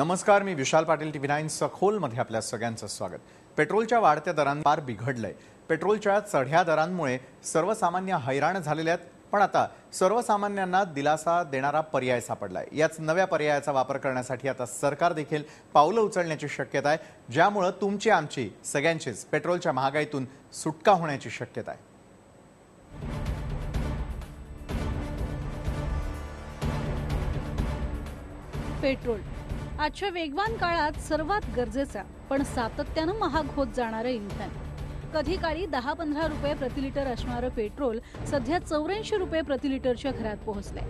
नमस्कार मी Vishal Patil TV nine सखोलमध्ये आपल्या सगळ्यांचं स्वागत. पेट्रोलच्या वाढत्या दरांना फार बिघडलंय. पेट्रोलच्या चढ्या दरांमुळे सर्वसामान्य हैराण झालेले आहेत. पण आता सर्वसामान्यांना दिलासा देणारा पर्याय सापडलाय. याच नव्या पर्यायाचा वापर करण्यासाठी आता सरकार देखील पावलं उचलण्याची शक्यता आहे. ज्यामुळं तुमची आमची सगळ्यांचीच पेट्रोलच्या महागाईतून सुटका होण्याची शक्यता आहे. पेट्रोल. आजच्या वेगवान काळात सर्वात गरजेचा पण सातत्यानं महाग होत जाणारं इंधन. कधी काळी दहा पंधरा रुपये प्रति लिटर असणारं पेट्रोल सध्या चौऱ्याऐंशी रुपये प्रति लिटरच्या घरात पोहोचलंय.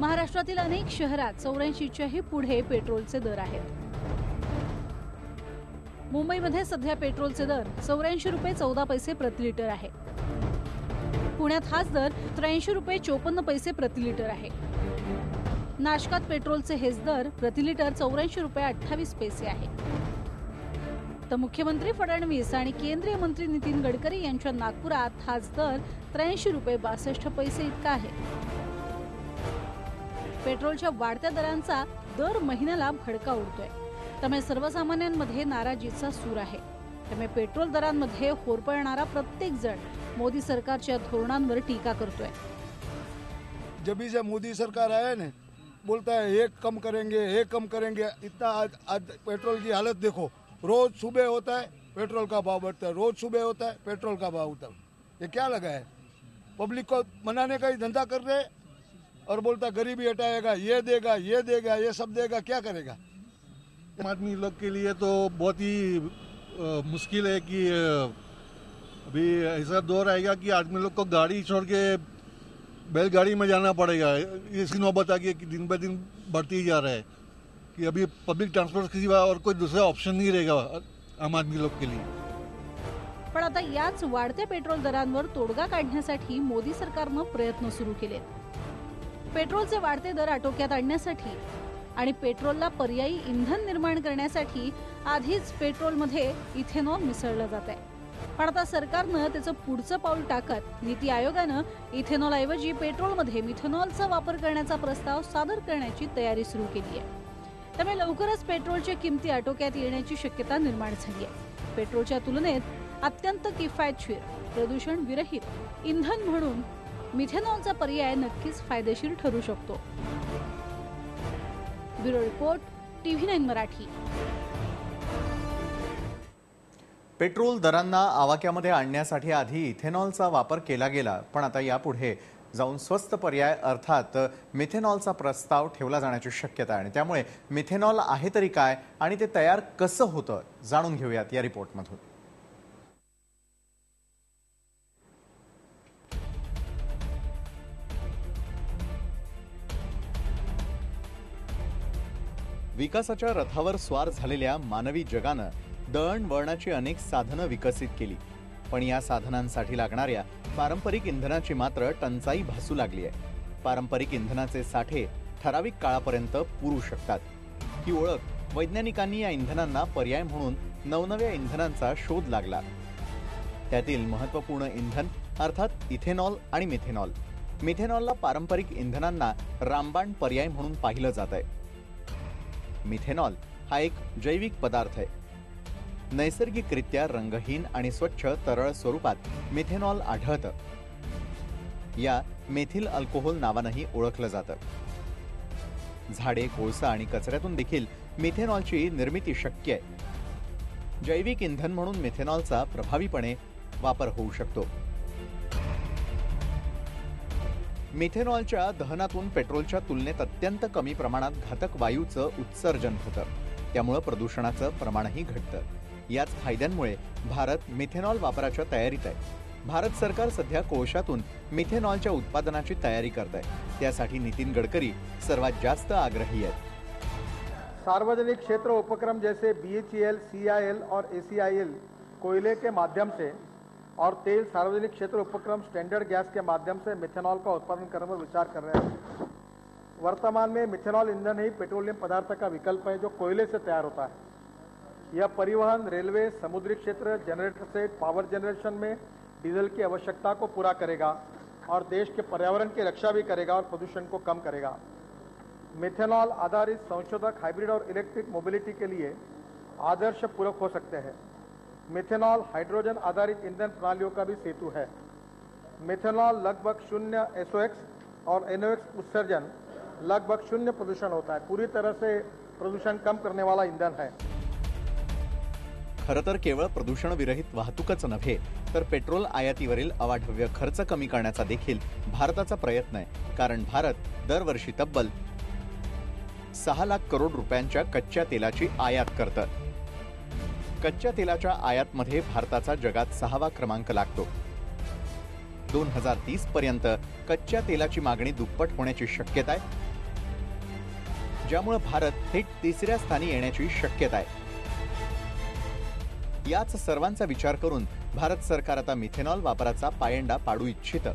महाराष्ट्रातील अनेक शहरात चौऱ्याऐंशीच्याही पुढे पेट्रोलचे दर आहेत. मुंबईमध्ये सध्या पेट्रोलचे दर चौऱ्याऐंशी रुपये चौदा पैसे प्रति लिटर आहे. पुण्यात हाच दर त्र्याऐंशी रुपये चोपन्न पैसे प्रति लिटर आहे. नाशकात पेट्रोलचे हेच दर प्रतिलिटर चौऱ्याऐंशी रुपये अठ्ठावीस पैसे आहे. तर मुख्यमंत्री फडणवीस आणि केंद्रीय मंत्री नितीन गडकरी यांच्या नागपुरात हाच दर त्र्याऐंशी रुपये बासष्ट पैसे इतका आहे. पेट्रोलच्या वाढत्या दरांचा दर महिन्याला भडका उडतोय. त्यामुळे सर्वसामान्यांमध्ये नाराजीचा सूर आहे. त्यामुळे पेट्रोल दरांमध्ये होरपळणारा प्रत्येक जण मोदी सरकारच्या धोरणांवर टीका करतोय. जब भी मोदी सरकार आया ना बोलता है ये कम करेंगे ये कम करेंगे। इतना आज आज पेट्रोल की हालत देखो। रोज सुबह होता है पेट्रोल का भाव बढ़ता है। रोज सुबह होता है पेट्रोल का भाव उतर ये क्या लगा है? पब्लिक को मनाने का ही धंधा कर रहे और बोलता गरीबी हटाएगा ये देगा ये देगा ये सब देगा क्या करेगा? आम आदमी लोग के लिए तो बहुत ही अ, मुश्किल है कि अभी ऐसा दौर आएगा कि आदमी लोग को गाड़ी छोड़ के बैलगाड़ी में जाना पड़ेगा। इसकी नौबत आ गई कि दिन ब दिन बढ़ती ही जा रहा है कि अभी पब्लिक ट्रांसपोर्ट के सिवा और कोई दूसरा ऑप्शन नहीं रहेगा आम आदमी लोग के लिए। पण आता याच वाढत्या पेट्रोल दरांवर तोडगा काढण्यासाठी मोदी सरकारनं प्रयत्न सुरू केले पेट्रोलचे वाढते दर आटोक्यात आणण्यासाठी आणि पेट्रोलला पर्यायी इंधन निर्माण करण्यासाठी आधीच पेट्रोलमध्ये इथेनॉल मिसळलं जात आहे पण आता सरकारनं त्याचं पुढचं पाऊल टाकत नीती आयोगानं इथेनॉल ऐवजी पेट्रोलमध्ये मिथेनॉलचा वापर करण्याचा प्रस्ताव सादर करण्याची तयारी सुरू केली आहे. त्यामुळे लवकरच पेट्रोलच्या किमती आटोक्यात येण्याची शक्यता निर्माण झाली आहे. पेट्रोलच्या तुलनेत अत्यंत किफायतशीर प्रदूषण विरहित इंधन म्हणून मिथेनॉलचा पर्याय नक्कीच फायदेशीर ठरू शकतो. Bureau report TV nine Marathi. Petrol दरांना आवाक्यामध्ये आणण्यासाठी आधी इथेनॉलचा वापर केला गेला पण आता यापुढे जाऊन स्वस्त पर्याय अर्थात मिथेनॉलचा प्रस्ताव ठेवला जाण्याची शक्यता आहे. आणि त्यामुळे मिथेनॉल आहे तरी काय आणि ते तयार कसं होतं जाणून घेऊयात या रिपोर्टमधून. विकासाच्या रथावर स्वार झालेल्या मानवी जगानं दळणवळणाची अनेक साधनं विकसित केली. पण या साधनांसाठी लागणाऱ्या पारंपरिक इंधनाची मात्र टंचाई भासू लागली आहे. पारंपरिक इंधनाचे साठे ठराविक काळापर्यंत पुरू शकतात. ही ओळख वैज्ञानिकांनी या इंधनांना पर्याय म्हणून नवनव्या इंधनांचा शोध लागला. त्यातील महत्त्वपूर्ण इंधन अर्थात इथेनॉल आणि मिथेनॉल. मिथेनॉलला पारंपरिक इंधनांना रामबाण पर्याय म्हणून पाहिलं जात आहे. मिथेनॉल हा एक जैविक पदार्थ आहे. नैसर्गिकरित्या रंगहीन आणि स्वच्छ तरळ स्वरूपात मिथेनॉल आढळतं. या मेथिल अल्कोहोल नावानंही ओळखलं जातं. झाडे कोळसा आणि कचऱ्यातून देखील मिथेनॉलची निर्मिती शक्य आहे. जैविक इंधन म्हणून मिथेनॉलचा प्रभावीपणे वापर होऊ शकतो. मिथेनॉलच्या दहनातून पेट्रोलच्या तुलनेत अत्यंत कमी प्रमाणात घातक वायूचं उत्सर्जन होतं. त्यामुळं प्रदूषणाचं प्रमाणही घटतं. याच फायद्यांमुळे भारत मिथेनॉल वापराच्या तयारीत आहे. भारत सरकार सध्या कोळशातून मिथेनॉलच्या उत्पादनाची तयारी करत आहे. त्यासाठी नितीन गडकरी सर्वात जास्त आग्रही आहेत. सार्वजनिक क्षेत्र उपक्रम जैसे बीएचईएल, सीआईएल और एसीआईएल कोयले के माध्यम से और तेल सार्वजनिक क्षेत्र उपक्रम स्टैंडर्ड गैस के माध्यम से मिथेनॉल का उत्पादन करने पर विचार कर रहे हैं। वर्तमान में मिथेनॉल ईंधन ही पेट्रोलियम पदार्थ का विकल्प है जो कोयले से तैयार होता है। यह परिवहन, रेलवे, समुद्री क्षेत्र, जनरेटर से पावर जनरेशन में डीजल की आवश्यकता को पूरा करेगा और देश के पर्यावरण की रक्षा भी करेगा और प्रदूषण को कम करेगा। मिथेनॉल आधारित संशोधक हाइब्रिड और इलेक्ट्रिक मोबिलिटी के लिए आदर्श पूरक हो सकते हैं। मिथेनॉल हाइड्रोजन आधारित ईंधन प्रणालियों का भी सेतु है। मिथेनॉल लगभग शून्य एसओएक्स और एनओएक्स उत्सर्जन लगभग शून्य प्रदूषण होता है। पूरी तरह से प्रदूषण कम करने वाला ईंधन है। खरं तर केवळ प्रदूषणविरहित वाहतूकच नव्हे तर पेट्रोल आयातीवरील अवाढव्य खर्च कमी करण्याचा देखील भारताचा प्रयत्न आहे. कारण भारत दरवर्षी तब्बल सहा लाख करोड रुपयांच्या कच्च्या तेलाची आयात करतं. कच्च्या तेलाच्या आयातमध्ये भारताचा जगात सहावा क्रमांक लागतो. दोन हजार तीस पर्यंत कच्च्या तेलाची मागणी दुप्पट होण्याची शक्यता आहे ज्यामुळे भारत थेट तिसऱ्या स्थानी येण्याची शक्यता आहे. याच सर्वांचा विचार करून भारत सरकार आता मिथेनॉल वापराचा पायंडा पाडू इच्छितं.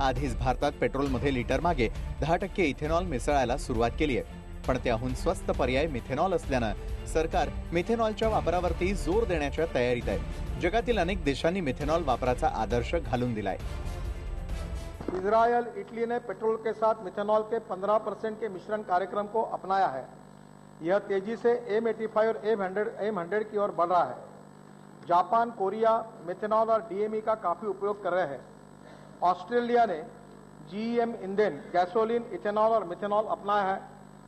आधीच भारतात पेट्रोलमध्ये लिटर मागे दहा टक्के इथेनॉल मिसळायला सुरुवात केली आहे. पण त्याहून स्वस्त पर्याय मिथेनॉल असल्यानं सरकार मिथेनॉलच्या वापरावरती जोर देण्याच्या तयारीत आहे. जगातील अनेक देशांनी मिथेनॉल वापराचा आदर्श घालून दिलाय. इसराइल इटली ने पेट्रोल के साथ मिथेनॉल के 15 परसेंट के मिश्रण कार्यक्रम को अपनाया है। यह तेजी से एम एटी फाइव और एम हंड्रेड एम हंड्रेड की ओर बढ़ रहा है। जापान, कोरिया मिथेनॉल और डीएमई का काफ़ी उपयोग कर रहे हैं। ऑस्ट्रेलिया ने जीएम ईंधन गैसोलीन इथेनॉल और मिथेनॉल अपनाया है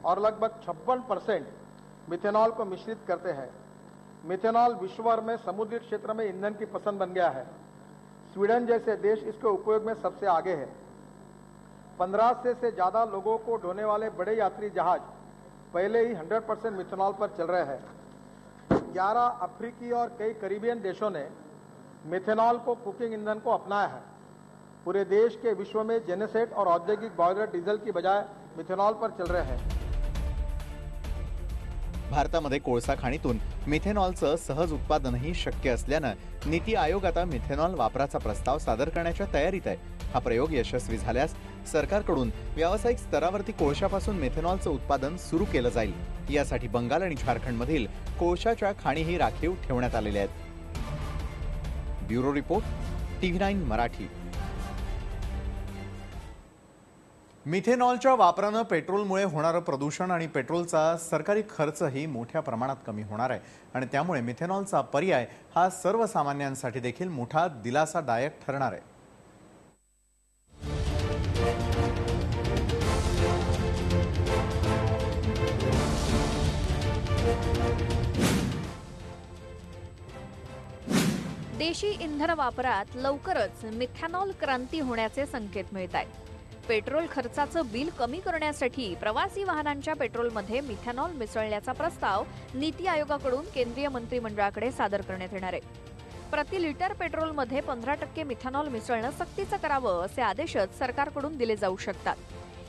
और लगभग छप्पन परसेंट मिथेनॉल को मिश्रित करते हैं। मिथेनॉल विश्व भर में समुद्री क्षेत्र में ईंधन की पसंद बन गया है। स्वीडन जैसे देश इसके उपयोग में सबसे आगे है। पंद्रह से से ज़्यादा लोगों को ढोने वाले बड़े यात्री जहाज़ पहले ही 100 परसेंट मिथेनॉल पर चल रहे हैं। ग्यारह अफ्रीकी और कई करीबियन देशों ने मिथेनॉल को कुकिंग ईंधन को अपनाया है। पूरे देश के विश्व में जेनेसेट और औद्योगिक बॉयलर डीजल की बजाय मिथेनॉल पर चल रहे हैं। भारतामध्ये कोळसा खाणीतून मिथेनॉलचं सहज उत्पादनही शक्य असल्यानं नीती आयोग आता मिथेनॉल वापराचा प्रस्ताव सादर करण्याच्या तयारीत आहे. हा प्रयोग यशस्वी झाल्यास सरकारकडून व्यावसायिक स्तरावरती कोळशापासून मिथेनॉलचं उत्पादन सुरू केलं जाईल. यासाठी बंगाल आणि झारखंडमधील कोळशाच्या खाणीही राखीव ठेवण्यात आलेल्या आहेत. Bureau report TV nine Marathi. मिथेनॉलच्या वापरानं पेट्रोलमुळे होणारं प्रदूषण आणि पेट्रोलचा सरकारी खर्चही मोठ्या प्रमाणात कमी होणार आहे. आणि त्यामुळे मिथेनॉलचा पर्याय हा सर्वसामान्यांसाठी देखील मोठा दिलासादायक ठरणार आहे. देशी इंधन वापरात लवकरच मिथॅनॉल क्रांती होण्याचे संकेत मिळत आहेत. पेट्रोल खर्चाचं बिल कमी करण्यासाठी प्रवासी वाहनांच्या पेट्रोलमध्ये मिथॅनॉल मिसळण्याचा प्रस्ताव नीती आयोगाकडून केंद्रीय मंत्रिमंडळाकडे सादर करण्यात येणार आहे. प्रति लिटर पेट्रोलमध्ये पंधरा टक्के मिथॅनॉल मिसळणं सक्तीचं करावं असे आदेशच सरकारकडून दिले जाऊ शकतात.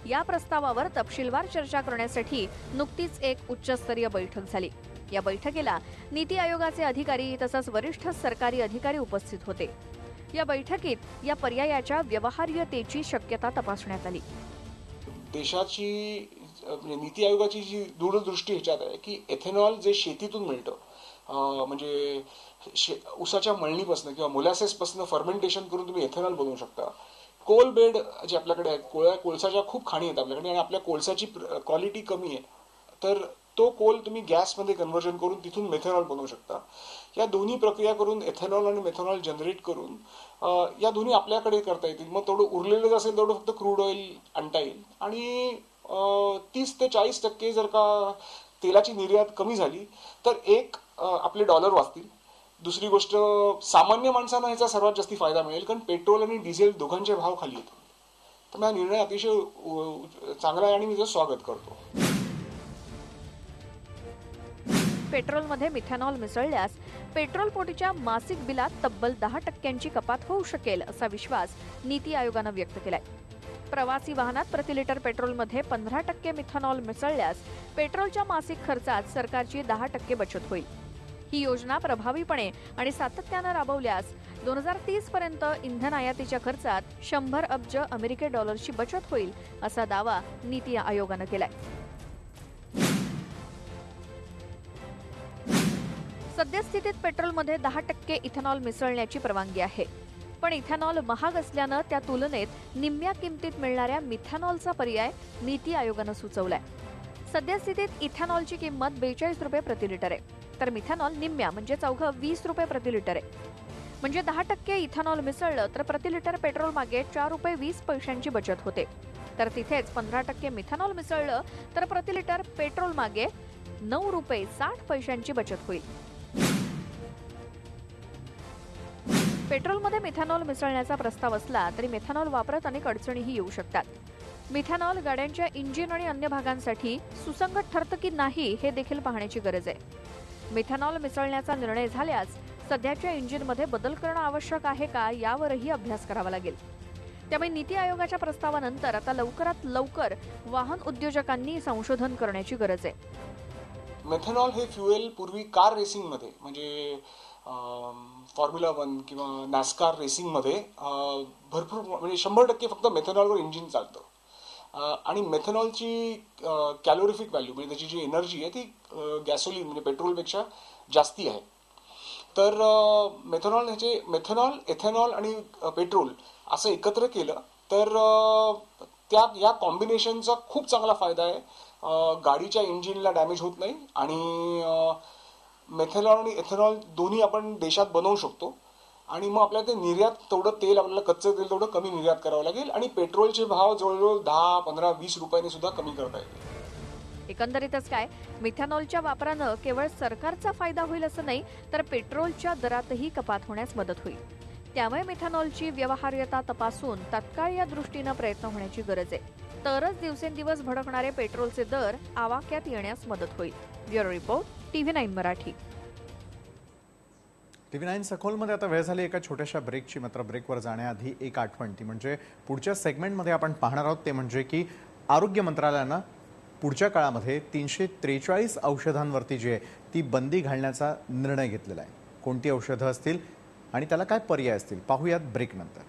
या प्रस्तावावर तपशीलवार चर्चा करण्यासाठी नुकतीच एक उच्चस्तरीय बैठक झाली. या बैठकीला नीती आयोगाचे अधिकारी तसंच वरिष्ठ सरकारी अधिकारी उपस्थित होते. या बैठकीत या पर्यायाच्या व्यवहार्यतेची शक्यता तपासण्यात आली. देशाची म्हणजे नीती आयोगाची जी दूरदृष्टी ह्याच्यात आहे की एथेनॉल जे शेतीतून मिळतं म्हणजे शे उसाच्या मळणीपासून किंवा मोलॅसेसपासून फर्मेंटेशन करून तुम्ही एथेनॉल बनवू शकता. कोल बेड जे आपल्याकडे आहेत कोळ्या कोळसाच्या खूप खाणी आहेत आपल्याकडे आणि आपल्या कोळसाची क्वालिटी कमी आहे तर तो कोल तुम्ही गॅसमध्ये कन्व्हर्जन करून तिथून मेथेनॉल बनवू शकता. या दोन्ही प्रक्रिया करून एथेनॉल आणि मेथेनॉल जनरेट करून या दोन्ही आपल्याकडे करता येतील. मग तेवढं उरलेलं असेल तेवढं फक्त क्रूड ऑइल आणता येईल. आणि तीस ते चाळीस टक्के जर का तेलाची निर्यात कमी झाली तर एक आपले डॉलर वाचतील. दुसरी गोष्ट सामान्य माणसांना ह्याचा सर्वात जास्ती फायदा मिळेल कारण पेट्रोल आणि डिझेल दोघांचे भाव खाली येतील तर हा निर्णय अतिशय चांगला आहे आणि मी त्याचं स्वागत करतो. पेट्रोलमध्ये मिथॅनॉल मिसळल्यास पेट्रोल पोटीच्या मासिक बिलात तब्बल दहा टक्क्यांची कपात होऊ शकेल असा विश्वास नीती आयोगानं व्यक्त केलाय. प्रवासी वाहनात प्रति लिटर पेट्रोलमध्ये पंधरा टक्के मिथॅनॉल मिसळल्यास पेट्रोलच्या मासिक खर्चात सरकारची दहा टक्के बचत होईल. ही योजना प्रभावीपणे आणि सातत्यानं राबवल्यास दोन हजार तीस पर्यंत इंधन आयातीच्या खर्चात शंभर अब्ज अमेरिकी डॉलरची बचत होईल असा दावा नीती आयोगानं केलाय. सद्यस्थितीत पेट्रोलमध्ये दहा टक्के इथेनॉल मिसळण्याची परवानगी आहे. पण इथेनॉल महाग असल्यानं त्या तुलनेत निम्म्या किमतीत मिळणाऱ्या मिथॅनॉलचा पर्याय नीती आयोगानं सुचवलाय. सद्यस्थितीत इथेनॉलची किंमत बेचाळीस रुपये प्रति लिटर आहे. तर मिथेनॉल निम्म्या म्हणजे चौघं वीस रुपये प्रति लिटर आहे. म्हणजे दहा टक्के इथेनॉल मिसळलं तर प्रति लिटर पेट्रोल मागे चार रुपये वीस पैशांची बचत होते. तर तिथेच पंधरा टक्के मिथेनॉल मिसळलं तर प्रति लिटर पेट्रोल मागे नऊ रुपये साठ पैशांची बचत होईल. पेट्रोलमध्ये मिथेनॉल मिसळण्याचा प्रस्ताव असला तरी मिथेनॉल वापरात अनेक अडचणीही येऊ शकतात. मिथेनॉल गाड्यांच्या इंजिन आणि अन्य भागांसाठी सुसंगत ठरतं की नाही हे देखील पाहण्याची गरज आहे. मिथेनॉल मिसळण्याचा निर्णय झाल्यास सध्याच्या इंजिनमध्ये बदल करणं आवश्यक आहे का यावरही अभ्यास करावा लागेल. त्यामुळे नीती आयोगाच्या प्रस्तावानंतर आता लवकरात लवकर वाहन उद्योजकांनी संशोधन करण्याची गरज आहे. मेथेनॉल हे फ्युएल पूर्वी कार रेसिंगमध्ये म्हणजे फॉर्म्युला वन किंवा नॅस्कार रेसिंगमध्ये भरपूर म्हणजे शंभर टक्के फक्त मेथेनॉलवर इंजिन चालतं. आणि मेथेनॉलची कॅलोरिफिक व्हॅल्यू म्हणजे त्याची जी एनर्जी आहे ती गॅसोलिन म्हणजे पेट्रोलपेक्षा जास्ती आहे. तर मेथेनॉल ह्याचे मेथेनॉल एथेनॉल आणि पेट्रोल असं एकत्र केलं तर त्या या कॉम्बिनेशनचा खूप चांगला फायदा आहे. गाडीच्या इंजिनला डॅमेज होत नाही आणि मेथेनॉल आणि एथेनॉल दोन्ही आपण देशात बनवू शकतो. आणि मग आपल्याला ते निर्यात तेवढं तेल आपल्याला कच्चं तेल तेवढं कमी निर्यात करावं लागेल आणि पेट्रोलचे भाव जवळजवळ दहा पंधरा वीस रुपयांनी सुद्धा कमी करता येईल एकंदरीतच काय मिथेनॉलच्या वापरानं केवळ सरकारचा फायदा होईल असं नाही तर पेट्रोलच्या दरातही कपात होण्यास मदत होईल. त्यामुळे मिथेनॉलची व्यवहार्यता तपासून तत्काळ या दृष्टीनं प्रयत्न होण्याची गरज आहे. तरच दिवसेंदिवस भडकणारे पेट्रोलचे दर आवाक्यात येण्यास मदत होईल. Bureau report TV nine Marathi. T V nine सखोलमध्ये आता वेळ झाली एका छोट्याशा ब्रेकची मात्र ब्रेकवर जाण्याआधी एक आठवण ती म्हणजे पुढच्या सेगमेंटमध्ये आपण पाहणार आहोत ते म्हणजे की आरोग्य मंत्रालयानं पुढच्या काळामध्ये तीनशे त्रेचाळीस औषधांवरती जी आहे ती बंदी घालण्याचा निर्णय घेतलेला आहे. कोणती औषधं असतील आणि त्याला काय पर्याय असतील? पाहूयात ब्रेकनंतर